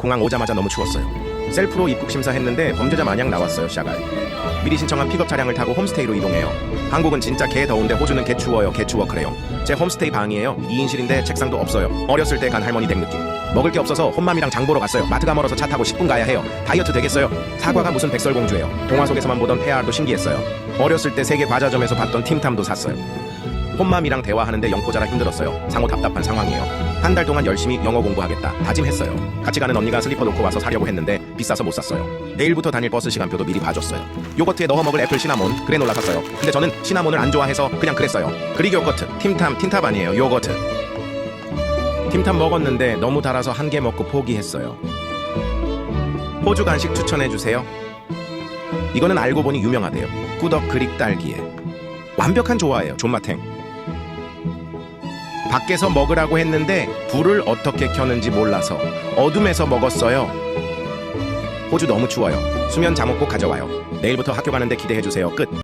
공항 오자마자 너무 추웠어요. 셀프로 입국 심사했는데 범죄자 마냥 나왔어요, 샤갈. 미리 신청한 픽업 차량을 타고 홈스테이로 이동해요. 한국은 진짜 개 더운데 호주는 개 추워요, 개 추워 그래요. 제 홈스테이 방이에요. 2인실인데 책상도 없어요. 어렸을 때 간 할머니 댁 느낌. 먹을 게 없어서 홈맘이랑 장 보러 갔어요. 마트가 멀어서 차 타고 10분 가야 해요. 다이어트 되겠어요. 사과가 무슨 백설공주예요. 동화 속에서만 보던 페아도 신기했어요. 어렸을 때 세계 과자점에서 봤던 팀탐도 샀어요. 홈맘이랑 대화하는데 영포자라 힘들었어요. 상호 답답한 상황이에요. 한 달 동안 열심히 영어 공부하겠다 다짐했어요. 같이 가는 언니가 슬리퍼 놓고 와서 사려고 했는데 비싸서 못 샀어요. 내일부터 다닐 버스 시간표도 미리 봐줬어요. 요거트에 넣어 먹을 애플 시나몬 그래 놀라 샀어요. 근데 저는 시나몬을 안 좋아해서 그냥 그랬어요. 그릭 요거트 팀탐 틴탑 아니에요 요거트. 팀탐 먹었는데 너무 달아서 한 개 먹고 포기했어요. 호주 간식 추천해 주세요. 이거는 알고 보니 유명하대요. 꾸덕 그릭 딸기에 완벽한 조화예요. 존맛탱. 밖에서 먹으라고 했는데 불을 어떻게 켜는지 몰라서 어둠에서 먹었어요. 호주 너무 추워요. 수면 잠옷 꼭 가져와요. 내일부터 학교 가는데 기대해 주세요. 끝.